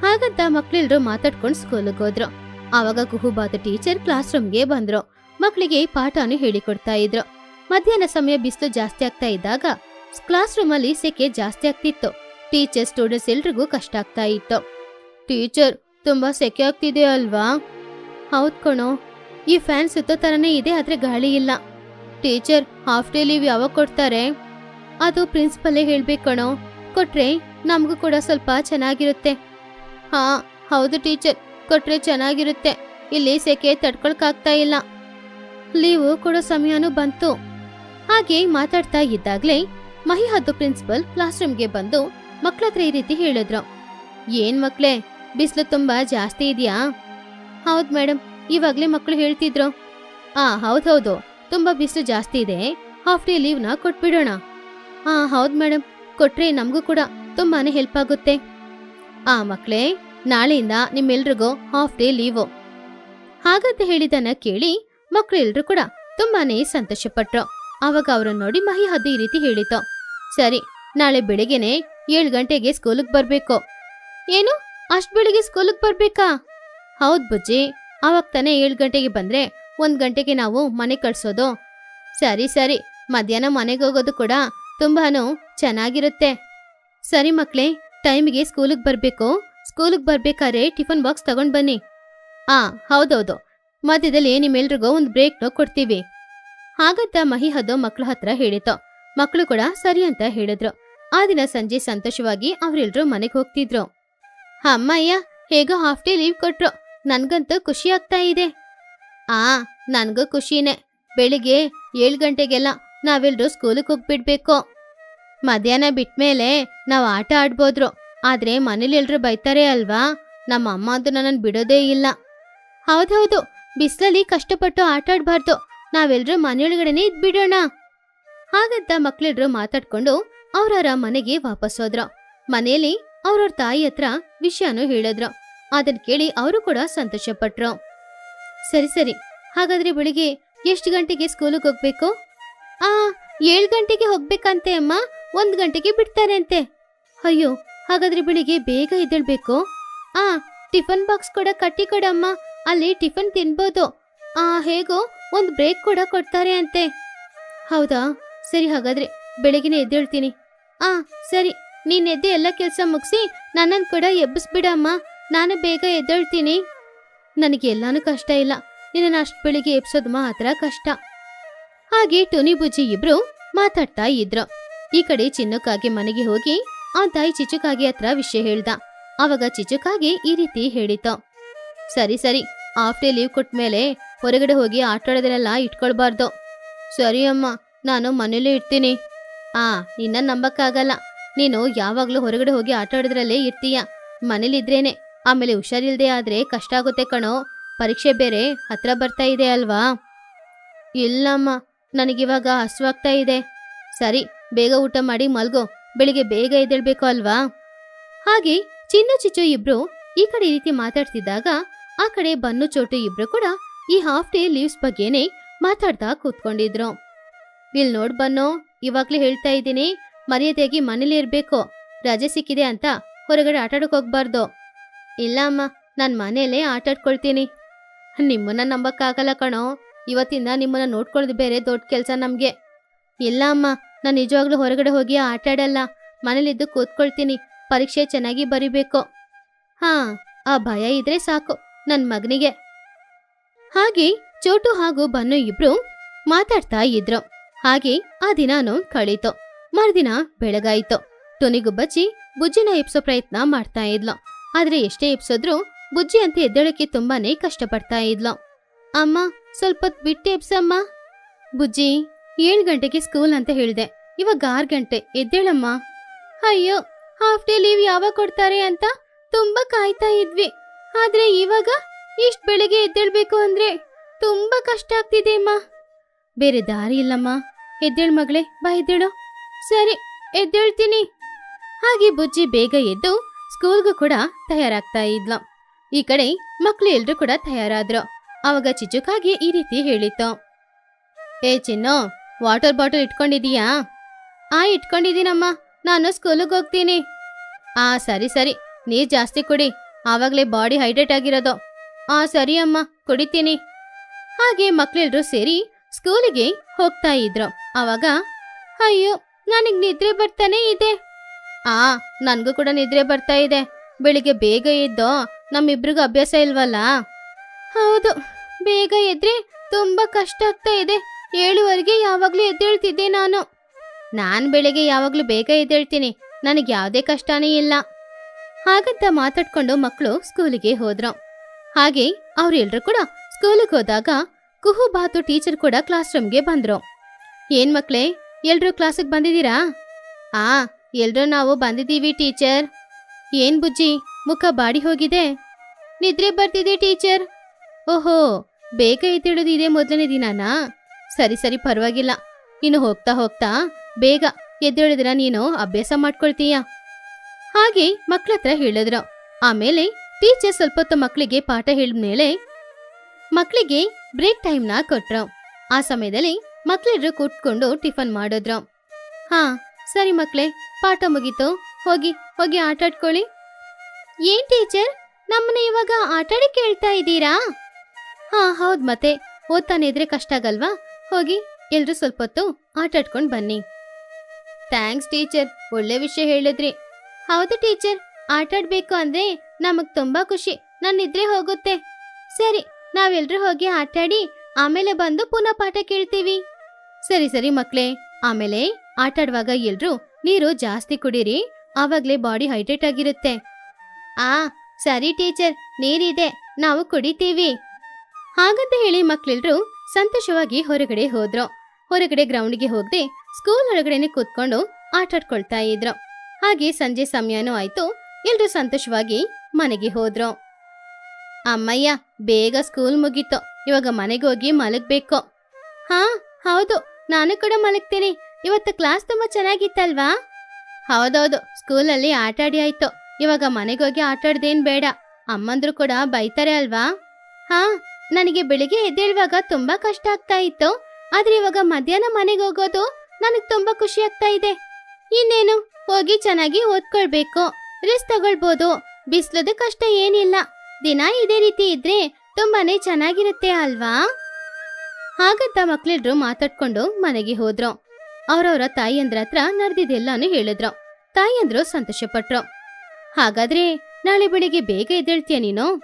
ಹಾಗಂತ ಮಕ್ಳೆಲ್ರು ಮಾತಾಡ್ಕೊಂಡು ಸ್ಕೂಲಿಗೆ ಹೋದ್ರು. ಆವಾಗ ಕುಹುಬಾದ ಟೀಚರ್ ಕ್ಲಾಸ್ ರೂಮ್ಗೆ ಬಂದ್ರು. ಮಕ್ಕಳಿಗೆ ಪಾಠನು ಹೇಳಿಕೊಡ್ತಾ ಇದ್ರು. ಮಧ್ಯಾಹ್ನ ಸಮಯ ಬಿಸಿಲು ಜಾಸ್ತಿ ಆಗ್ತಾ ಇದ್ದಾಗ ಕ್ಲಾಸ್ ರೂಮಲ್ಲಿ ಸೆಕೆ ಜಾಸ್ತಿ ಆಗ್ತಿತ್ತು. ಟೀಚರ್ ಸ್ಟೂಡೆಂಟ್ಸ್ ಎಲ್ರಿಗೂ ಕಷ್ಟ ಆಗ್ತಾ ಇತ್ತು. ಟೀಚರ್ ತುಂಬಾ ಸೆಕೆ ಆಗ್ತಿದೆ ಅಲ್ವಾ? ಹೌದ್ ಕಣೋ. ಈ ಫ್ಯಾನ್ ಸುತ್ತೋ ತರನೇ ಇದೆ, ಆದ್ರೆ ಗಾಳಿ ಇಲ್ಲ. ಟೀಚರ್ ಹಾಫ್ ಡೇ ಲೀವ್ ಯಾವಾಗ ಕೊಡ್ತಾರೆ? ಅದು ಪ್ರಿನ್ಸಿಪಲ್ಲೇ ಹೇಳ್ಬೇಕು ಕಣೋ. ಕೊಟ್ರೆ ನಮಗೂ ಕೂಡ ಸ್ವಲ್ಪ ಚೆನ್ನಾಗಿರುತ್ತೆ. ಹಾ, ಹೌದು ಟೀಚರ್ ಕೊಟ್ರೆ ಚೆನ್ನಾಗಿರುತ್ತೆ. ಇಲ್ಲಿ ಸೆಕೆ ತಡ್ಕೊಳಕ್ಕಾಗ್ತಾ ಇಲ್ಲ. ಲೀವು ಕೊಡೋ ಸಮಯನೂ ಬಂತು. ಹಾಗೆ ಮಾತಾಡ್ತಾ ಇದ್ದಾಗ್ಲೇ ಮಹಿಹದ್ದು ಪ್ರಿನ್ಸಿಪಲ್ ಕ್ಲಾಸ್ ರೂಮ್ಗೆ ಬಂದು ಮಕ್ಳ ಹತ್ರ ಈ ರೀತಿ ಹೇಳಿದ್ರು. ಏನ್ ಮಕ್ಳೇ, ಬಿಸಿಲು ತುಂಬಾ ಜಾಸ್ತಿ ಇದೆಯಾ? ಹೌದ್ ಮೇಡಮ್ ಇವಾಗ್ಲೇ ಮಕ್ಕಳು ಹೇಳ್ತಿದ್ರು. ಆ, ಹೌದು ತುಂಬಾ ಬಿಸಿಲು ಜಾಸ್ತಿ ಇದೆ, ಹಾಫ್ ಡೇ ಲೀವ್ನ ಕೊಟ್ಬಿಡೋಣ. ಆ, ಹೌದ್ ಮೇಡಮ್ ಕೊಟ್ರೆ ನಮಗೂ ಕೂಡ ತುಂಬಾನೇ ಹೆಲ್ಪ್ ಆಗುತ್ತೆ. ಆ, ಮಕ್ಳೇ, ನಾಳೆಯಿಂದ ನಿಮ್ಮೆಲ್ರಿಗೂ ಹಾಫ್ ಡೇ ಲೀವು. ಹಾಗಂತ ಹೇಳಿದನ್ನ ಕೇಳಿ ಮಕ್ಕಳೆಲ್ಲರೂ ಕೂಡ ತುಂಬಾನೇ ಸಂತೋಷಪಟ್ರು. ಆವಾಗ ಅವ್ರನ್ನ ನೋಡಿ ಮಹಿ ಹದ್ದು ಈ ರೀತಿ ಹೇಳಿತು. ಸರಿ, ನಾಳೆ ಬೆಳಿಗ್ಗೆನೆ ಏಳು ಗಂಟೆಗೆ ಸ್ಕೂಲಿಗೆ ಬರ್ಬೇಕು. ಏನು? ಅಷ್ಟ್ ಬೆಳಿಗ್ಗೆ ಸ್ಕೂಲಿಗೆ ಬರ್ಬೇಕಾ? ಹೌದ್ ಬುಜ್ಜಿ ಅವಾಗ ತಾನೇ ಏಳು ಗಂಟೆಗೆ ಬಂದ್ರೆ ಒಂದ್ ಗಂಟೆಗೆ ನಾವು ಮನೆ ಕಳ್ಸೋದು. ಸರಿ ಸರಿ, ಮಧ್ಯಾಹ್ನ ಮನೆಗೆ ಹೋಗೋದು ಕೂಡ ತುಂಬಾನು ಚೆನ್ನಾಗಿರುತ್ತೆ. ಸರಿ ಮಕ್ಕಳೇ ಟೈಮಿಗೆ ಸ್ಕೂಲಿಗೆ ಬರ್ಬೇಕು. ಸ್ಕೂಲಿಗೆ ಬರ್ಬೇಕಾದ್ರೆ ಟಿಫನ್ ಬಾಕ್ಸ್ ತಗೊಂಡ್ ಬನ್ನಿ. ಆ, ಹೌದೌದು. ಮಧ್ಯದಲ್ಲಿ ನಿಮ್ಮೆಲ್ರಿಗೂ ಒಂದು ಬ್ರೇಕ್ನ ಕೊಡ್ತೀವಿ. ಹಾಗಂತ ಮಹಿ ಹದೋ ಮಕ್ಳ ಹತ್ರ ಹೇಳಿತು ಮಕ್ಕಳು ಕೂಡ ಸರಿ ಅಂತ ಹೇಳಿದ್ರು. ಆ ದಿನ ಸಂಜೆ ಸಂತೋಷವಾಗಿ ಅವರೆಲ್ಲರೂ ಮನೆಗೆ ಹೋಗ್ತಿದ್ರು. ಅಮ್ಮಯ್ಯ ಹೇಗೋ ಹಾಫ್ ಡೇ ಲೀವ್ ಕೊಟ್ರು. ನನ್ಗಂತೂ ಖುಷಿ ಆಗ್ತಾ ಇದೆ. ಆ, ನನ್ಗೂ ಖುಷಿನೇ. ಬೆಳಿಗ್ಗೆ ಏಳು ಗಂಟೆಗೆಲ್ಲ ನಾವೆಲ್ಲರೂ ಸ್ಕೂಲಿಗೆ ಹೋಗ್ಬಿಡ್ಬೇಕು. ಮಧ್ಯಾಹ್ನ ಬಿಟ್ಮೇಲೆ ನಾವು ಆಟ ಆಡ್ಬೋದ್ರು. ಆದ್ರೆ ಮನೇಲಿ ಎಲ್ಲರೂ ಬೈತಾರೆ ಅಲ್ವಾ? ನಮ್ಮ ಅಮ್ಮ ಅಂತೂ ನನ್ನನ್ನು ಬಿಡೋದೇ ಇಲ್ಲ. ಹೌದೌದು ಬಿಸಿಲಲ್ಲಿ ಕಷ್ಟಪಟ್ಟು ಆಟ ನಾವೆಲ್ಲರೂ ಮನೆಯೊಳಗಡೆನೇ ಮನೆಯೊಳಗಡೆನೆ ಇದ್ಬಿಡೋಣ. ಹಾಗಂತ ಮಕ್ಳೆಲ್ರು ಮಾತಾಡ್ಕೊಂಡು ಅವ್ರವ್ರ ಮನೆಗೆ ವಾಪಸ್ ಹೋದ್ರು. ಮನೆಯಲ್ಲಿ ಅವ್ರವ್ರ ತಾಯಿ ಹತ್ರ ವಿಷಯನೂ ಹೇಳಿದ್ರು. ಅದನ್ ಕೇಳಿ ಅವರು ಕೂಡ ಸಂತೋಷ ಪಟ್ರು ಸರಿ ಸರಿ. ಹಾಗಾದ್ರೆ ಬೆಳಿಗ್ಗೆ ಎಷ್ಟು ಗಂಟೆಗೆ ಸ್ಕೂಲಿಗೆ ಹೋಗ್ಬೇಕು? ಆ, ಏಳು ಗಂಟೆಗೆ ಹೋಗ್ಬೇಕಂತೆ ಅಮ್ಮ. ಒಂದು ಗಂಟೆಗೆ ಬಿಡ್ತಾರೆ ಅಂತೆ ಅಯ್ಯೋ, ಹಾಗಾದ್ರೆ ಬೆಳಿಗ್ಗೆ ಬೇಗ ಎದ್ದೇಳ್ಬೇಕು? ಆ, ಟಿಫನ್ ಬಾಕ್ಸ್ ಕೂಡ ಕಟ್ಟಿ ಕೊಡಮ್ಮ ಅಲ್ಲಿ ಟಿಫನ್ ತಿನ್ಬೋದು. ಆ, ಹೇಗೋ ಒಂದು ಬ್ರೇಕ್ ಕೂಡ ಕೊಡ್ತಾರೆ ಅಂತೆ. ಹೌದಾ? ಸರಿ ಹಾಗಾದ್ರೆ ಬೆಳಗಿನ ಎದ್ದೇಳ್ತೀನಿ. ಆ, ಸರಿ, ನೀನ್ ಎದ್ದೆ ಎಲ್ಲ ಕೆಲಸ ಮುಗಿಸಿ ನನ್ನನ್ ಕೂಡ ಎಬ್ಬಿಸ್ಬಿಡಮ್ಮ, ನಾನು ಬೇಗ ಎದ್ದೇಳ್ತೀನಿ. ನನಗೆ ಎಲ್ಲಾನು ಕಷ್ಟ ಇಲ್ಲ ನಿನ್ನ ಅಷ್ಟು ಬೆಳಿಗ್ಗೆ ಎಬ್ಸೋದು ಮಾತ್ರ ಕಷ್ಟ. ಹಾಗೆ ಟೋನಿ ಬುಜ್ಜಿ ಇಬ್ರು ಮಾತಾಡ್ತಾ ಇದ್ರು. ಈ ಕಡೆ ಚಿನ್ನಕ್ಕಾಗಿ ಮನೆಗೆ ಹೋಗಿ ಆ ತಾಯಿ ಚಿಚುಕಾಗಿ ಹತ್ರ ವಿಷಯ ಹೇಳ್ದ. ಅವಾಗ ಚಿಚುಕಾಗಿ ಈ ರೀತಿ ಹೇಳಿತ ಸರಿ ಸರಿ, ಆಫ್ ಡೇ ಲೀವ್ ಕೊಟ್ಮೇಲೆ ಹೊರಗಡೆ ಹೋಗಿ ಆಟಾಡೋದನ್ನೆಲ್ಲ ಇಟ್ಕೊಳ್ಬಾರ್ದು. ಸರಿ ಅಮ್ಮ ನಾನು ಮನೇಲೇ ಇರ್ತೀನಿ. ಆ, ನಿನ್ನ ನಂಬಕ್ಕಾಗಲ್ಲ. ನೀನು ಯಾವಾಗ್ಲೂ ಹೊರಗಡೆ ಹೋಗಿ ಆಟ ಆಡೋದ್ರಲ್ಲೇ ಇರ್ತೀಯ. ಮನೇಲಿದ್ರೇನೆ. ಆಮೇಲೆ ಹುಷಾರಿಲ್ದೆ ಆದ್ರೆ ಕಷ್ಟ ಆಗುತ್ತೆ ಕಣೋ. ಪರೀಕ್ಷೆ ಬೇರೆ ಹತ್ರ ಬರ್ತಾ ಇದೆ ಅಲ್ವಾ? ಇಲ್ಲಮ್ಮ, ನನಗಿವಾಗ ಹಸುವಾಗ್ತಾ ಇದೆ. ಸರಿ, ಬೇಗ ಊಟ ಮಾಡಿ ಮಲ್ಗೋ. ಬೆಳಿಗ್ಗೆ ಬೇಗ ಎದ್ದೇಳ್ಬೇಕು ಅಲ್ವಾ? ಹಾಗೆ ಚಿನ್ನು ಚಿಚ್ಚು ಇಬ್ರು ಈ ಕಡೆ ರೀತಿ ಮಾತಾಡ್ತಿದ್ದಾಗ ಆ ಕಡೆ ಬನ್ನು ಚೋಟು ಇಬ್ರು ಕೂಡ ಈ ಹಾಫ್ ಡೇ ಲೀವ್ಸ್ ಬಗ್ಗೆನೇ ಮಾತಾಡ್ತಾ ಕೂತ್ಕೊಂಡಿದ್ರು. ಇಲ್ ನೋಡ್ ಬನ್ನೋ, ಇವಾಗ್ಲೇ ಹೇಳ್ತಾ ಇದ್ದೀನಿ, ಮರ್ಯಾದೆಯಾಗಿ ಮನೇಲಿ ಇರ್ಬೇಕು. ರಜೆ ಸಿಕ್ಕಿದೆ ಅಂತ ಹೊರಗಡೆ ಆಟಾಡಕ್ ಹೋಗ್ಬಾರ್ದು. ಇಲ್ಲ ಅಮ್ಮ, ನಾನ್ ಮನೆಯಲ್ಲೇ ಆಟಾಡ್ಕೊಳ್ತೀನಿ. ನಿಮ್ಮನ್ನ ನಂಬಕ್ಕಾಗಲ್ಲ ಕಣೋ. ಇವತ್ತಿಂದ ನಿಮ್ಮನ್ನ ನೋಡ್ಕೊಳ್ಳೋದು ಬೇರೆ ದೊಡ್ಡ ಕೆಲಸ ನಮ್ಗೆ. ಇಲ್ಲ ಅಮ್ಮ, ನಾನು ನಿಜವಾಗ್ಲೂ ಹೊರಗಡೆ ಹೋಗಿ ಆಟಾಡಲ್ಲ. ಮನೇಲಿದ್ದು ಕೂತ್ಕೊಳ್ತೀನಿ, ಪರೀಕ್ಷೆ ಚೆನ್ನಾಗಿ ಬರಿಬೇಕು. ಹಾ, ಆ ಭಯ ಇದ್ರೆ ಸಾಕು, ನನ್ ಮಗನಿಗೆ. ಹಾಗೆ ಚೋಟು ಹಾಗೂ ಬನ್ನು ಇಬ್ರು ಮಾತಾಡ್ತಾ ಇದ್ರು. ಹಾಗೆ ಆ ದಿನಾನು ಕಳೀತು. ಮರುದಿನ ಬೆಳಗಾಯಿತು. ಟೊನಿಗುಬ್ಬಚ್ಚಿ ಬುಜ್ಜಿನ ಎಪ್ಸೋ ಪ್ರಯತ್ನ ಮಾಡ್ತಾ ಇದ್ಲು. ಆದ್ರೆ ಎಷ್ಟೇ ಎಪ್ಸಿದ್ರು ಬುಜ್ಜಿ ಅಂತ ಎದ್ದೇಳಕ್ಕೆ ತುಂಬಾನೇ ಕಷ್ಟಪಡ್ತಾ ಇದ್ಲು. ಅಮ್ಮ ಸ್ವಲ್ಪ ಬಿಟ್ಟು ಎಪ್ಸಮ್ಮ ಬುಜ್ಜಿ, ಏಳು ಗಂಟೆಗೆ ಸ್ಕೂಲ್ ಅಂತ ಹೇಳಿದೆ. ಇವಾಗ ಆರು ಗಂಟೆ. ಎದ್ದೇಳಮ್ಮ. ಅಯ್ಯೋ, ಹಾಫ್ ಡೇ ಲೀವ್ ಯಾವಾಗ ಕೊಡ್ತಾರೆ ಅಂತ ತುಂಬಾ ಕಾಯ್ತಾ ಇದ್ವಿ. ಆದ್ರೆ ಇವಾಗ ಇಷ್ಟ್ ಬೆಳಿಗ್ಗೆ ಎದ್ದೇಳ್ಬೇಕು ಅಂದ್ರೆ ತುಂಬಾ ಕಷ್ಟ ಆಗ್ತಿದೆ ಅಮ್ಮ. ಬೇರೆ ದಾರಿ ಇಲ್ಲಮ್ಮ. ಎದ್ದೇಳ್ ಮಗಳೇ, ಬಾ ಎದ್ದೇಳು. ಸರಿ, ಎದ್ದೇಳ್ತೀನಿ. ಹಾಗೆ ಬುಜ್ಜಿ ಬೇಗ ಎದ್ದು ಸ್ಕೂಲ್ಗೂ ಕೂಡ ತಯಾರಾಗ್ತಾ ಇದ್ಲು. ಈ ಕಡೆ ಮಕ್ಳು ಎಲ್ರು ಕೂಡ ತಯಾರಾದ್ರು. ಅವಾಗ ಚಿಚುಕಾಗಿ ಈ ರೀತಿ ಹೇಳಿತ್ತು. ಏ ಚಿನ್ನು, ವಾಟರ್ ಬಾಟಲ್ ಇಟ್ಕೊಂಡಿದೀಯಾ? ಆ, ಇಟ್ಕೊಂಡಿದ್ದೀನಮ್ಮ. ನಾನು ಸ್ಕೂಲಿಗೆ ಹೋಗ್ತೀನಿ. ಆ, ಸರಿ ಸರಿ. ನೀರು ಜಾಸ್ತಿ ಕುಡಿ. ಆವಾಗಲೇ ಬಾಡಿ ಹೈಡ್ರೇಟ್ ಆಗಿರೋದು. ಆ, ಸರಿ ಅಮ್ಮ, ಕುಡಿತೀನಿ. ಹಾಗೆ ಮಕ್ಳೆಲ್ರು ಸೇರಿ ಸ್ಕೂಲಿಗೆ ಹೋಗ್ತಾ ಇದ್ರು. ಅವಾಗ, ಅಯ್ಯೋ, ನನಗ್ ನಿದ್ರೆ ಬರ್ತಾನೆ ಇದೆ. ಆ, ನನಗೂ ಕೂಡ ನಿದ್ರೆ ಬರ್ತಾ ಇದೆ. ಬೆಳಿಗ್ಗೆ ಬೇಗ ಎದ್ದು ನಮ್ಮಿಬ್ರಿಗೂ ಅಭ್ಯಾಸ ಇಲ್ವಲ್ಲ? ಹೌದು, ಬೇಗ ಎದ್ರೆ ತುಂಬಾ ಕಷ್ಟ ಆಗ್ತಾ ಇದೆ. ಏಳುವರೆಗೆ ಯಾವಾಗ್ಲೂ ಎದ್ದೇಳ್ತಿದ್ದೆ ನಾನು. ನಾನ್ ಬೆಳಿಗ್ಗೆ ಯಾವಾಗ್ಲೂ ಬೇಗ ಎದ್ದೇಳ್ತೀನಿ. ನನಗೆ ಯಾವುದೇ ಕಷ್ಟನೇ ಇಲ್ಲ. ಹಾಗಂತ ಮಾತಾಡ್ಕೊಂಡು ಮಕ್ಕಳು ಸ್ಕೂಲಿಗೆ ಹೋದ್ರು. ಹಾಗೆ ಅವರೆಲ್ಲರೂ ಕೂಡ ಸ್ಕೂಲಿಗೆ ಹೋದಾಗ ಕುಹು ಬಾತು ಟೀಚರ್ ಕೂಡ ಕ್ಲಾಸ್ ರೂಮ್ಗೆ ಬಂದ್ರು. ಏನ್ ಮಕ್ಳೇ, ಎಲ್ರೂ ಕ್ಲಾಸಿಗೆ ಬಂದಿದ್ದೀರಾ? ಆ, ಎಲ್ರೂ ನಾವು ಬಂದಿದ್ದೀವಿ ಟೀಚರ್. ಏನ್ ಬುಜ್ಜಿ, ಮುಖ ಬಾಡಿ ಹೋಗಿದೆ? ನಿದ್ರೆ ಬರ್ತಿದೆ ಟೀಚರ್. ಓಹೋ, ಬೇಗ ಎದ್ದೇಳೋದು ಇದೆ ಮೊದಲನೇ ದಿನಾನ? ಸರಿ ಸರಿ, ಪರವಾಗಿಲ್ಲ. ಇನ್ನು ಹೋಗ್ತಾ ಹೋಗ್ತಾ ಬೇಗ ಎದ್ದೇಳಿದ್ರ ನೀನು ಅಭ್ಯಾಸ ಮಾಡ್ಕೊಳ್ತೀಯ. ಹಾಗೆ ಮಕ್ಳತ್ರ ಹೇಳಿದ್ರು. ಆಮೇಲೆ ಟೀಚರ್ ಸ್ವಲ್ಪ ಹೊತ್ತು ಮಕ್ಕಳಿಗೆ ಪಾಠ ಹೇಳಿದ್ಮೇಲೆ ಮಕ್ಕಳಿಗೆ ಬ್ರೇಕ್ ಟೈಮ್ನ ಕೊಟ್ರು. ಆ ಸಮಯದಲ್ಲಿ ಮಕ್ಳೆಲ್ರು ಕೂತ್ಕೊಂಡು ಟಿಫನ್ ಮಾಡಿದ್ರು. ಹಾ, ಸರಿ ಮಕ್ಳೇ, ಪಾಠ ಮುಗೀತು. ಹೋಗಿ ಹೋಗಿ ಆಟಾಡ್ಕೊಳ್ಳಿ ಏನ್ ಟೀಚರ್, ನಮ್ಮನ್ನ ಇವಾಗ ಆಟಾಡಕ್ಕೆ ಹೇಳ್ತಾ ಇದ್ದೀರಾ? ಹಾ, ಹೌದ್ ಮತ್ತೆ. ಓದ್ತಾನೆ ಇದ್ರೆ ಕಷ್ಟ ಆಗಲ್ವಾ? ಹೋಗಿ, ಎಲ್ರು ಸ್ವಲ್ಪ ಹೊತ್ತು ಆಟಾಡ್ಕೊಂಡ್ ಬನ್ನಿ. ಥ್ಯಾಂಕ್ಸ್ ಟೀಚರ್, ಒಳ್ಳೆ ವಿಷಯ ಹೇಳಿದ್ರಿ. ಹೌದು ಟೀಚರ್ ಆಟಾಡ್ಬೇಕು ಅಂದ್ರೆ ನಮಗ್ ತುಂಬಾ ಖುಷಿ. ನನ್ನಿದ್ರೆ ಹೋಗುತ್ತೆ. ಸರಿ ನಾವೆಲ್ರೂ ಹೋಗಿ ಆಟಾಡಿ ಆಮೇಲೆ ಬಂದು ಪುನಃ ಪಾಠ ಕೇಳ್ತೀವಿ. ಸರಿ ಸರಿ ಮಕ್ಳೇ. ಆಮೇಲೆ ಆಟಾಡುವಾಗ ಎಲ್ರು ನೀರು ಜಾಸ್ತಿ ಕುಡೀರಿ, ಆವಾಗ್ಲೇ ಬಾಡಿ ಹೈಡ್ರೇಟ್ ಆಗಿರುತ್ತೆ. ಆ, ಸರಿ ಟೀಚರ್, ನೀರಿದೆ, ನಾವು ಕುಡಿತೀವಿ. ಹಾಗಂತ ಹೇಳಿ ಮಕ್ಳೆಲ್ರು ಸಂತೋಷವಾಗಿ ಹೊರಗಡೆ ಹೋದ್ರು. ಹೊರಗಡೆ ಗ್ರೌಂಡ್ಗೆ ಹೋಗದೆ ಸ್ಕೂಲ್ ಒಳಗಡೆನೆ ಕೂತ್ಕೊಂಡು ಆಟಾಡ್ಕೊಳ್ತಾ ಇದ್ರು. ಹಾಗೆ ಸಂಜೆ ಸಮಯನೂ ಆಯ್ತು. ಎಲ್ರು ಸಂತೋಷವಾಗಿ ಮನೆಗೆ ಹೋದ್ರು. ಅಮ್ಮಯ್ಯ, ಬೇಗ ಸ್ಕೂಲ್ ಮುಗೀತು. ಇವಾಗ ಮನೆಗೋಗಿ ಮಲಗಬೇಕು. ಹಾ, ಹೌದು. ನಾನು ಕೂಡ ಮಲಗ್ತೀನಿ. ಇವತ್ತು ಕ್ಲಾಸ್ ತುಂಬಾ ಚೆನ್ನಾಗಿತ್ತಲ್ವಾ? ಹೌದೌದು. ಸ್ಕೂಲಲ್ಲಿ ಆಟಾಡಿ ಆಯ್ತು. ಇವಾಗ ಮನೆಗೋಗಿ ಆಟಾಡ್ದೇನ್ ಬೇಡ. ಅಮ್ಮಂದ್ರು ಕೂಡ ಬೈತಾರೆ ಅಲ್ವಾ? ಹಾ, ನನಗೆ ಬೆಳಿಗ್ಗೆ ಎದ್ದೇಳುವಾಗ ತುಂಬಾ ಕಷ್ಟ ಆಗ್ತಾ ಇತ್ತು. ಆದ್ರೆ ಇವಾಗ ಮಧ್ಯಾಹ್ನ ಮನೆಗೆ ಹೋಗೋದು ನನಗ್ ತುಂಬಾ ಖುಷಿ ಆಗ್ತಾ ಇದೆ. ಇನ್ನೇನು? ಹೋಗಿ ಚೆನ್ನಾಗಿ ಓದ್ಕೊಳ್ಬೇಕು. ರೆಸ್ಟ್ ತಗೊಳ್ಬೋದು. ಬಿಸ್ಲದ ಕಷ್ಟ ಏನಿಲ್ಲ. ದಿನ ಇದೇ ರೀತಿ ಇದ್ರೆ ತುಂಬಾನೇ ಚೆನ್ನಾಗಿರುತ್ತೆ ಅಲ್ವಾ? ಹಾಗಂತ ಮಕ್ಳೆಲ್ರು ಮಾತಾಡ್ಕೊಂಡು ಮನೆಗೆ ಹೋದ್ರು. ಅವ್ರವ್ರ ತಾಯಿಯಂದ್ರ ಹತ್ರ ನಡೆದಿದ್ದೆಲ್ಲಾನು ಹೇಳಿದ್ರು. ತಾಯಿಯಂದ್ರು ಸಂತೋಷಪಟ್ರು. ಹಾಗಾದ್ರೆ ನಾಳೆ ಬೆಳಿಗ್ಗೆ ಬೇಗ ಎದ್ದೇಳ್ತೀಯ ನೀನು?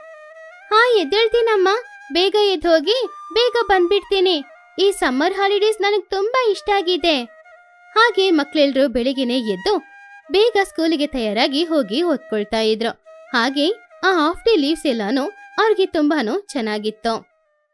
ಹಾ, ಎದ್ದೇಳ್ತೀನಮ್ಮ. ಬೇಗ ಎದ್ದು ಹೋಗಿ ಬೇಗ ಬಂದ್ಬಿಡ್ತೀನಿ. ಈ ಸಮ್ಮರ್ ಹಾಲಿಡೇಸ್ ನನಗ್ ತುಂಬಾ ಇಷ್ಟ ಆಗಿದೆ. ಹಾಗೆ ಮಕ್ಳೆಲ್ರು ಬೆಳಿಗ್ಗೆನೆ ಎದ್ದು ಬೇಗ ಸ್ಕೂಲಿಗೆ ತಯಾರಾಗಿ ಹೋಗಿ ಓದ್ಕೊಳ್ತಾ ಇದ್ರು. ಹಾಗೆ ಆ ಹಾಫ್ ಡೇ ಲೀವ್ಸ್ ಎಲ್ಲಾನು ಅವ್ರಿಗೆ ತುಂಬಾನು ಚೆನ್ನಾಗಿತ್ತು.